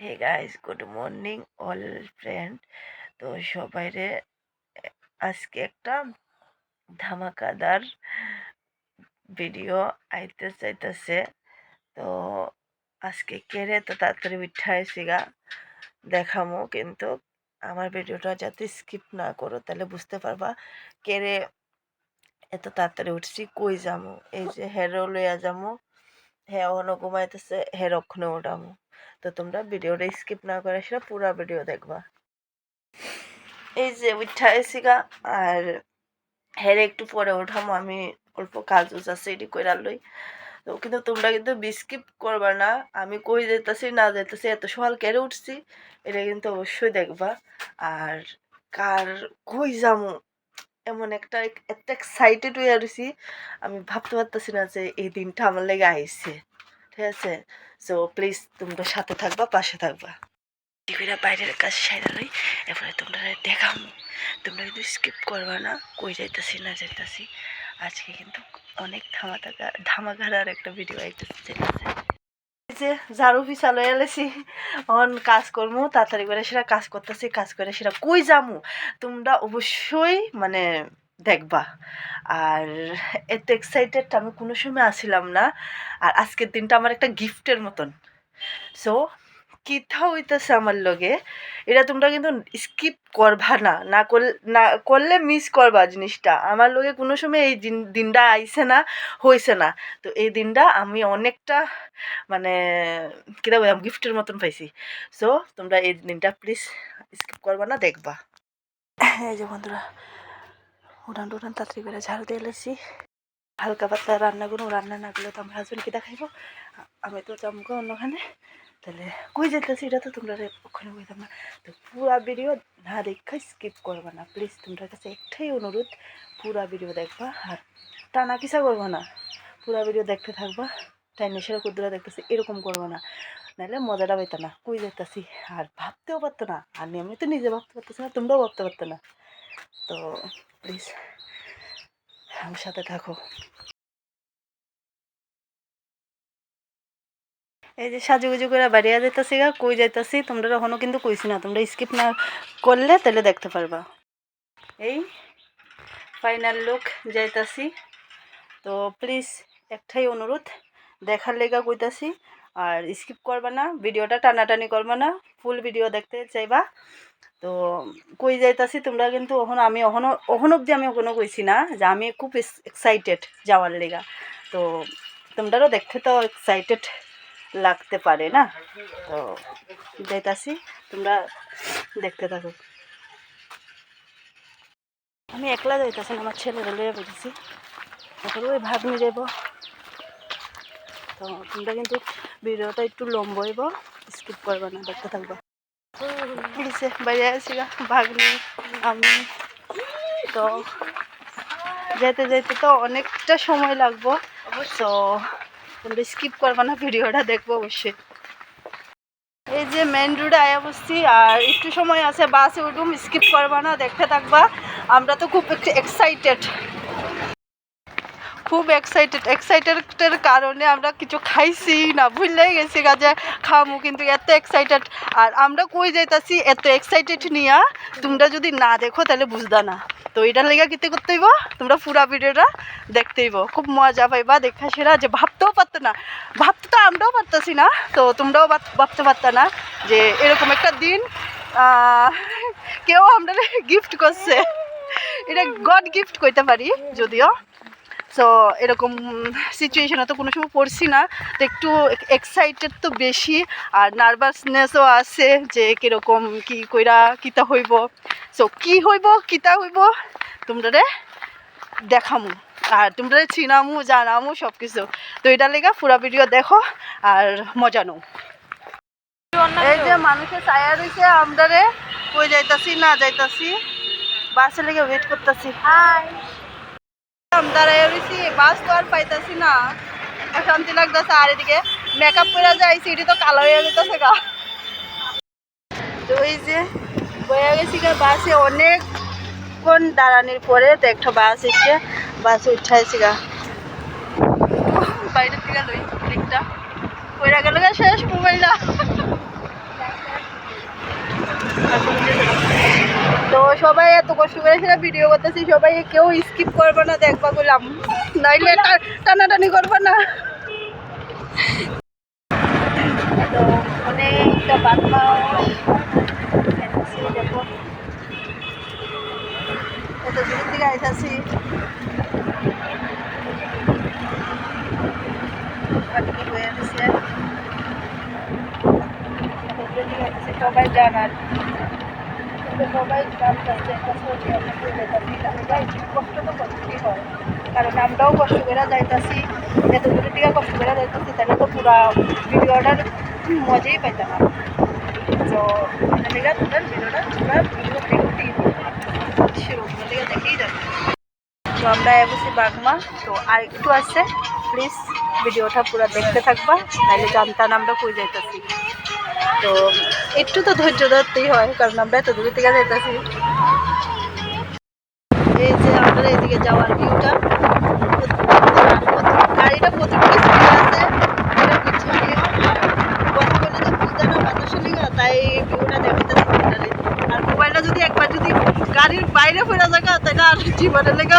Hey guys good morning all friend তো সবাইরে আজকে একটা ধামাকাদার ভিডিও আইতে চাইতেছে। তো আজকে কেড়ে তো তাড়াতাড়ি উঠাইছিগা দেখামো, কিন্তু আমার ভিডিওটা যাতে স্কিপ না করো, তাহলে বুঝতে পারবা কেড়ে এত তাড়াতাড়ি উঠছি, কই যামো? এই যে হেরো লইয়া যামো হ্যাঁ অহনো ঘুমাইতেছে, হের ওখানে ওঠামো তো তোমরা ভিডিওটা স্কিপ না করে সেটা পুরো ভিডিও দেখবা। এই যে উঠা এসিগা, আর হের একটু পরে ওঠামো আমি অল্প কাজ আছে, এটি কইরা লই। তো কিন্তু তোমরা কিন্তু বিস্কিপ করবা না, আমি কই যেতেছি না যেতেছি এত সকাল কেড়ে উঠছি, এটা কিন্তু অবশ্যই দেখবা। আর কার কই যামু, এমন একটা এত এক্সাইটেড হয়ে রয়েছি আমি ভাবতে পারতেছি না যে এই দিনটা আমার লেগে আইছে। ঠিক আছে? সো প্লিজ তোমরা সাথে থাকবা, পাশে থাকবা। টিভিটা বাইরের কাজ সাইডা লই, এরপরে তোমরা দেখাম তোমরা কিন্তু স্কিপ করবা না, কই যাইতাছি, না যাইতাছি। আজকে কিন্তু অনেক ধামাকা ধামাকার একটা ভিডিও আইতেছে যে, ঝাড়ু পিছা লই এলেছি। অন কাজ করমু, তাড়াতাড়ি করে সেটা কাজ করতেছি, কাজ করে সেটা কই যামু? তোমরা অবশ্যই মানে দেখবা আর এত এক্সাইটেড আমি কোনো সময় আসিলাম না। আর আজকের দিনটা আমার একটা গিফটের মতন। সো কিথা হইতেছে আমার লগে? এটা তোমরা কিন্তু স্কিপ করবা না। না করলে না করলে মিস করবা জিনিসটা। আমার লগে কোনো সময় এই দিন, দিনটা আইছে না হয়েছে না। তো এই দিনটা আমি অনেকটা মানে কিরা বললাম গিফটের মতন পাইছি। সো তোমরা এই দিনটা প্লিজ স্কিপ করবা না, দেখবা। এই যে বন্ধুরা উড়ান টুড়ান তাড়াতাড়ি করে ঝাড়ু দিয়ে এলেছি হালকা পাতলা রান্না করুন রান্না না করলে তো আমার হাজবেন্ডকে দেখাইবো। আমি তো চমকো অন্যখানে। তাহলে কই যেতেছি এটা তো তোমরা ওখানে কইতাম না। তো পুরা ভিডিও না দেখা স্কিপ করবা না। প্লিজ তোমরা কাছে একটাই অনুরোধ, পুরা ভিডিও দেখবা আর টানা কিসা করব না? পুরা ভিডিও দেখতে থাকবা টাইম সেরা কুদ্দুরা দেখতেছি, এরকম করব না। নাহলে মজাটা পাইতো না, কই যেতেছি? আর ভাবতেও পারতো না। আর আমি তো নিজে ভাবতে পারতেছি না, তোমরাও ভাবতে পারতো না। তো প্লিজ আমার সাথে থাকো। এই যে সাজুগুজু করে বাড়িয়া যাইতাছি গা, কই যাইতাছি? তোমরা এখনও কিন্তু কইছি না, তোমরা স্কিপ না করলে তাহলে দেখতে পারবা। এই ফাইনাল লুক যাইতাছি। তো প্লিজ একটাই অনুরোধ, দেখার লেগা কইতাছি। আর স্কিপ করবে না, ভিডিওটা টানাটানি করবে না ফুল ভিডিও দেখতে চাইবা। তো কই যাইতাছি তোমরা কিন্তু ওখানে আমি ওখানো ওখান অব্দি আমি ওখানো কইছি না যে আমি খুব এক্সাইটেড যাওয়ার লেগা। তো তোমরাও দেখতে তো এক্সাইটেড লাগতে পারে না? তো যাইতাছি, তোমরা দেখতে থাকো। আমি একলা যাইতাছি আমার ছেলেরা লইয়া এখন ওই ভাগ নিয়ে যাব তো তোমরা কিন্তু ভিডিওটা একটু লম্ব হইব স্কিপ করবে না, দেখতে থাকব। বাইরে আসি গা ভাগ নিয়ে আমি। তো যেতে যেতে তো অনেকটা সময় লাগবো, তো তোমরা স্কিপ করবে না, ভিডিওটা দেখব অবশ্যই। এই যে মেন রোডে আয়া বসছি, আর একটু সময় আছে, বাসে উঠুম স্কিপ করবা না, দেখতে থাকবা। আমরা তো খুব এক্সাইটেড খুব এক্সাইটেড এক্সাইটেডের কারণে আমরা কিছু খাইছি না ভুললেই গেছি কাজে খামু, কিন্তু এত এক্সাইটেড আর আমরা কই যাইতাছি, এত এক্সাইটেড নিয়া, তোমরা যদি না দেখো, তাহলে বুঝদা না। তো এটার লেগে কিতে করতে হইব? তোমরা পুরা ভিডিওটা দেখতে হইব। খুব মজা পাইবা, দেখা সেরা, যে ভাবতেও পারতো না। ভাবতে তো আমরাও পারতাছি না, তো তোমরাও ভাব- ভাবতে পারত না যে এরকম একটা দিন কেউ আমরা গিফট করছে। এটা গড গিফট কইতে পারি, যদিও। সো এরকম সিচুয়েশনে তো কোনো সময় পড়ছি না তো একটু এক্সাইটেড তো বেশি আর নার্ভাসনেসও আছে যে কীরকম কি কইরা কিতা হইব। সো কি হইব কিতা হইব তোমরা দেখামু আর তোমরা চিনামু জানামু সব কিছু তো এটা লেগে পুরা ভিডিও দেখো আর মজা নাও। এই যে মানুষের ছায়া রয়েছে আমরা কই যাইতাছি না যাইতাছি বাসে লেগে ওয়েট করতেছি। হাই আমরা রয়েছি বাস তো আর পাইতাছি না। অশান্তি লাগতেছে আর এদিকে মেকআপ করে যাই সিটি তো কালো হয়ে যেতেছে গা। তো এই যে বয়ে গেছি গা বাসে, অনেকক্ষণ দাঁড়ানির পরে তো একটা বাস এসে, বাসে উঠাইছি গা। বাইরের দিকে লই, দিকটা। কইরা গেল গা, শেষ মোবাইলটা। সবাই এত কষ্ট করে সেটা ভিডিও করতেছি সবাই কেউ স্কিপ করবে না দেখবা বললাম নাইলে টানাটানি করবে না। অনেকটা বাদমা দেখো এত দূর থেকে আইতাছি। হয়ে সবাই জানার। কারণ আমরাও কষ্ট করে যাইতাছি এত দূরে থেকে কষ্ট করে যাইতাছি, তাহলে তো পুরা ভিডিওটার মজাই পাইতাম তো ভিডিও দেখতেই সেরকম দিকে দেখেই তো আমরা এবসি বাগমা, তো আর একটু আছে প্লিজ ভিডিওটা পুরো দেখতে থাকবা তাইলে জানতাম আমরা কই যাইতেছি। তো একটু তো ধৈর্য ধরতেই হয়, কারণ আমরা এত দূরে থেকে যাইতেছি। এই যে আমাদের এদিকে যাওয়ার ভিউটা গাড়িটা প্রচুর তাই আর মোবাইলটা যদি একবার যদি গাড়ির বাইরে ফেরা তাহলে আর লেগে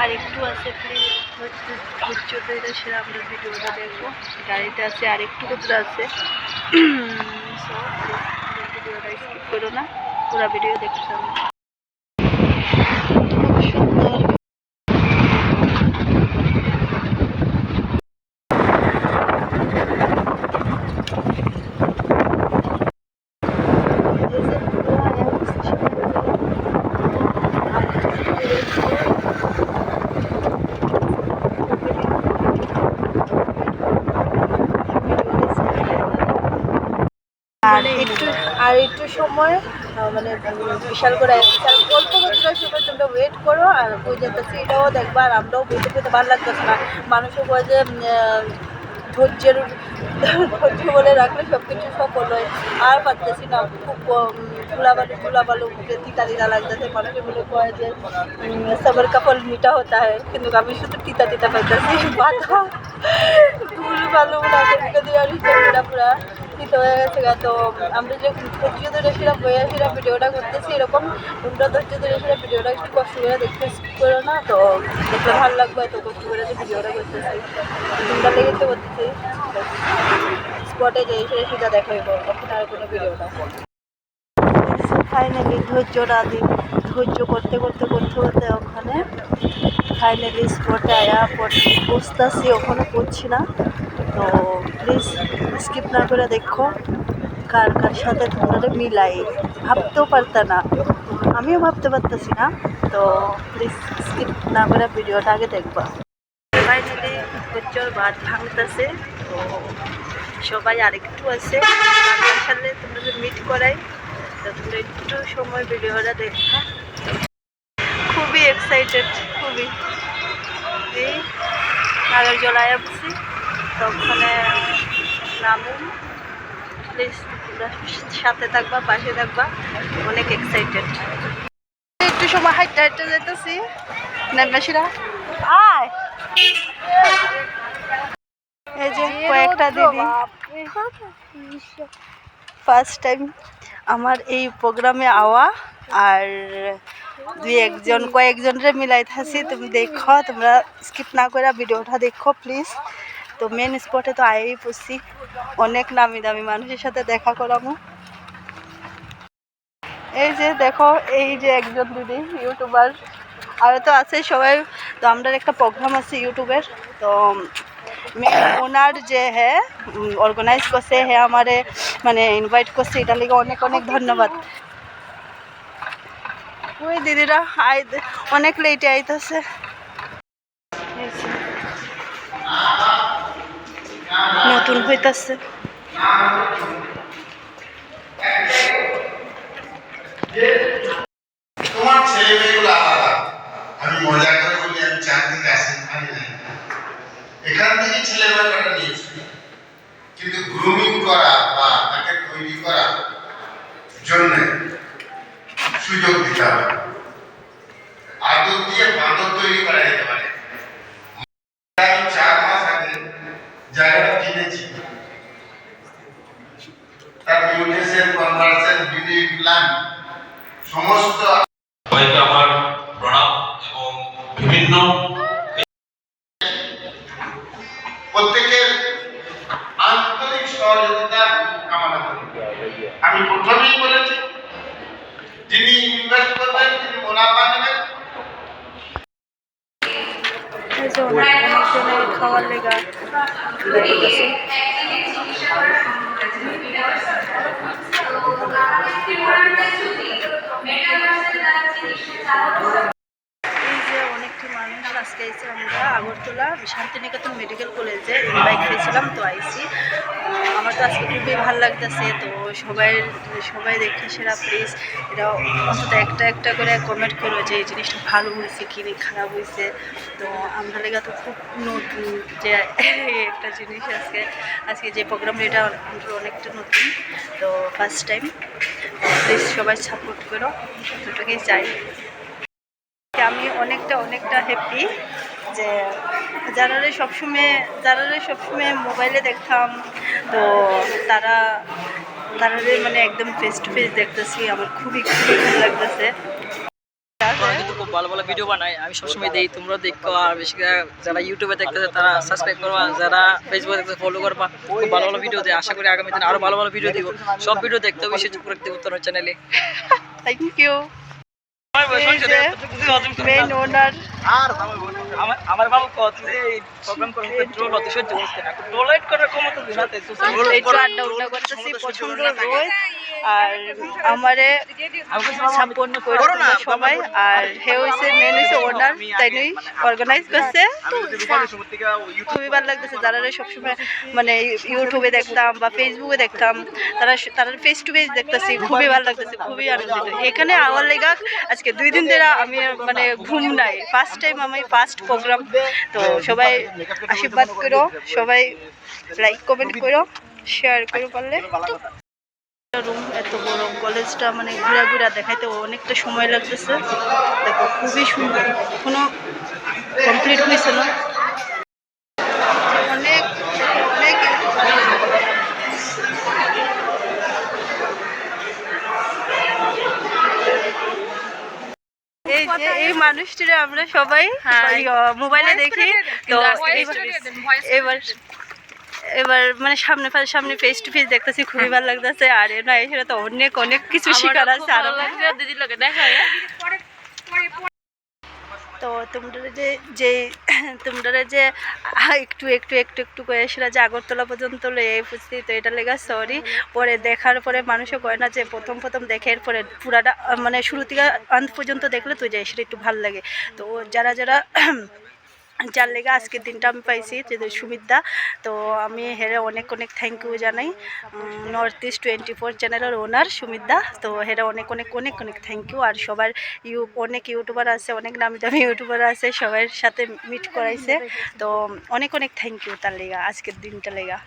আর একটু আছে প্লিজ আমরা ভিডিওটা দেখব। গাড়িতে আছে আছে। ভিডিওটা স্কিপ করো না পুরো ভিডিও দেখতে থাকো খুব সুন্দর আর একটু আর একটু সময় মানে বিশাল করে বিশাল অল্প কিছুটা সময় তোমরা ওয়েট করো, আর ওই যেতেছি এটাও দেখবা, আর আমরাও বইতে বইতে ভালো লাগতেছে না। মানুষও বলে যে ধৈর্যের, ধৈর্য বলে রাখলে সব কিছু সফল হয়। আর পারতেছি না, খুব ধুলাবালু ধুলাবালু মুখে তিতা তিতা লাগতেছে। মানুষে বলে, কয় যে সবার কাপড় মিঠা হতা হয়, কিন্তু আমি শুধু তিতা তিতা পাইতেছি। মাথা ধুল বালু নাকে দিয়ে আর পুরা তিতা হয়ে গেছে। তো আমরা যে ধৈর্য ধরে সেরা সেরা ভিডিওটা করতেছি, এরকম তোমরা ধৈর্য ধরে সেরা ভিডিওটা একটু কষ্ট করে দেখতে করো না। তো দেখলে ভালো লাগবে এত কষ্ট করে যে ভিডিওটা করতেছি। তোমরা লেগে তো করতেছি। স্পটে যে সেটা সেটা দেখাইব আর কোনো ভিডিওটা ফাইনালি ধৈর্যটা দিই ধৈর্য করতে করতে করতে করতে ওখানে ফাইনালি স্পটে আয়া পড়ছি। বসতেছি ওখানে পড়ছি না। তো প্লিজ স্কিপ না করে দেখো কার কার সাথে তোমরা মিলাই। ভাবতেও পারত না। আমিও ভাবতে পারতেছি না। তো প্লিজ স্কিপ না করে ভিডিওটা আগে দেখবা। ফাইনালি ধৈর্যর ভাত ভাঙতেছে। তো সবাই আরেকটু আছে। তাদের সাথে তোমরা মিট করাই। তো তোমরা একটু সময় ভিডিওটা দেখা খুবই এক্সাইটেড খুবই। এই নাগর জলায় আসছি তো ওখানে নামুন। প্লিজ সাথে থাকবা পাশে থাকবা। অনেক এক্সাইটেড একটু সময় হাইটে হাইটে যেতেছি নেমনাসিরা আয়! এই যে কয়েকটা দিদি ফার্স্ট টাইম আমার এই প্রোগ্রামে আওয়া। আর দুই একজন কয়েকজনরে মিলাই থাকি তুমি দেখো তোমরা স্কিপ না করে ভিডিওটা দেখো প্লিজ তো মেন স্পটে তো আয়েই পড়ছি। অনেক নামি দামি মানুষের সাথে দেখা করামো এই যে দেখো, এই যে একজন দিদি, ইউটিউবার। আর তো আছে সবাই। তো আমরা একটা প্রোগ্রাম আছে ইউটিউবের। তো ওনার যে হ্যাঁ অর্গানাইজ করছে হ্যাঁ আমারে মানে ইনভাইট করছে এটা লিগে অনেক অনেক ধন্যবাদ। ওই দিদিরা আই অনেক লেটে আইতেছে। নতুন হইতাছে। ছেলে কিন্তু করা বা তৈরি করা জন্য সুযোগ দিতে হবে। আদর দিয়ে বাঁদর তৈরি করা যেতে প্ল্যান সমস্ত সবাইকে আমার প্রণাম এবং বিভিন্ন শান্তিনিকেতন মেডিকেল কলেজে ইনভাইট হয়েছিলাম তো আইসি আমার তো আজকে খুবই ভালো লাগতেছে, তো সবাই সবাই দেখে সেরা প্লিজ এটা অন্তত একটা একটা করে কমেন্ট করো যে এই জিনিসটা ভালো হয়েছে কি খারাপ হয়েছে। তো আমরা লেগে তো খুব নতুন যে একটা জিনিস আজকে আজকে যে প্রোগ্রাম এটা অনেকটা নতুন। তো ফার্স্ট টাইম প্লিজ সবাই সাপোর্ট করো দুটোকেই চাই। আমি অনেকটা অনেকটা হ্যাপি যে যারা সবসময় যারা সবসময় মোবাইলে দেখতাম তো তারা তারা মানে একদম ফেস টু ফেস দেখতেছি আমার খুবই খুবই ভালো লাগতেছে। খুব ভালো ভালো ভিডিও বানায় আমি সবসময় দেই তোমরা দেখো আর বেশি যারা ইউটিউবে দেখতেছে তারা সাবস্ক্রাইব করবা যারা ফেসবুকে দেখতেছে ফলো করবা খুব ভালো ভালো ভিডিও দেয় আশা করি আগামী দিনে আরও ভালো ভালো ভিডিও দিব। সব ভিডিও দেখতে হবে সেটা করে দেখতে উত্তর চ্যানেলে থ্যাংক ইউ মেন ওনার আমার আমার বাবু কত যে প্রোগ্রাম করতে ট্রোল হতে সহ্য করতে না। ট্রোলাইট করার ক্ষমতা দিনাতে একটু আড্ডা উড্ডা করতেছি পছন্দ রোজ আর আমারে সাপোর্ট করো সবাই আর হে হইছে মেন হইছে ওনার তাই নই? অর্গানাইজ করছে। খুবই ভালো লাগতেছে। যারা সবসময় মানে ইউটিউবে দেখতাম বা ফেসবুকে দেখতাম তারা তারা ফেস টু ফেস দেখতেছি খুবই ভালো লাগতেছে খুবই আনন্দিত। এখানে আমার লেগা আজকে দুই দিন ধরে আমি মানে ঘুম নাই। ফার্স্ট টাইম আমি ফার্স্ট প্রোগ্রাম তো সবাই আশীর্বাদ করো সবাই লাইক কমেন্ট করো শেয়ার করো পারলে রুম এত বড় কলেজটা মানে ঘুরা ঘুরা দেখাইতে অনেকটা সময় লাগতেছে। দেখো খুবই সুন্দর। এখনও কমপ্লিট হয়েছে না। অনেক অনেক এই যে এই মানুষটিরা আমরা সবাই মোবাইলে দেখি। তো এবার- এবার মানে সামনে সামনে ফেস টু ফেস দেখতেছি খুবই ভালো লাগতেছে। আর এ না এখানে তো অনেক অনেক কিছু শেখার আছে আরও। তো তোমরা যে যে তোমরা যে একটু একটু একটু একটু করে সেটা যে আগরতলা পর্যন্ত লয়ে বুঝছি তো এটা লেগা সরি পরে দেখার পরে মানুষও কয় না যে প্রথম প্রথম দেখে এরপরে পুরাটা মানে শুরু থেকে আন্ত পর্যন্ত দেখলে তো যায় সেটা একটু ভালো লাগে। তো যারা যারা যার লেগে আজকের দিনটা আমি পাইছি, যে সুমিতদা তো আমি হেরে অনেক অনেক থ্যাংক ইউ জানাই। নর্থ ইস্ট টোয়েন্টি ফোর চ্যানেলের ওনার সুমিতদা তো হেরে অনেক অনেক অনেক অনেক থ্যাংক ইউ আর সবার ইউ অনেক ইউটিউবার আছে, অনেক নামি দামি ইউটিউবার আছে সবার সাথে মিট করাইছে। তো অনেক অনেক থ্যাংক ইউ তার লেগা, আজকের দিনটা লেগা।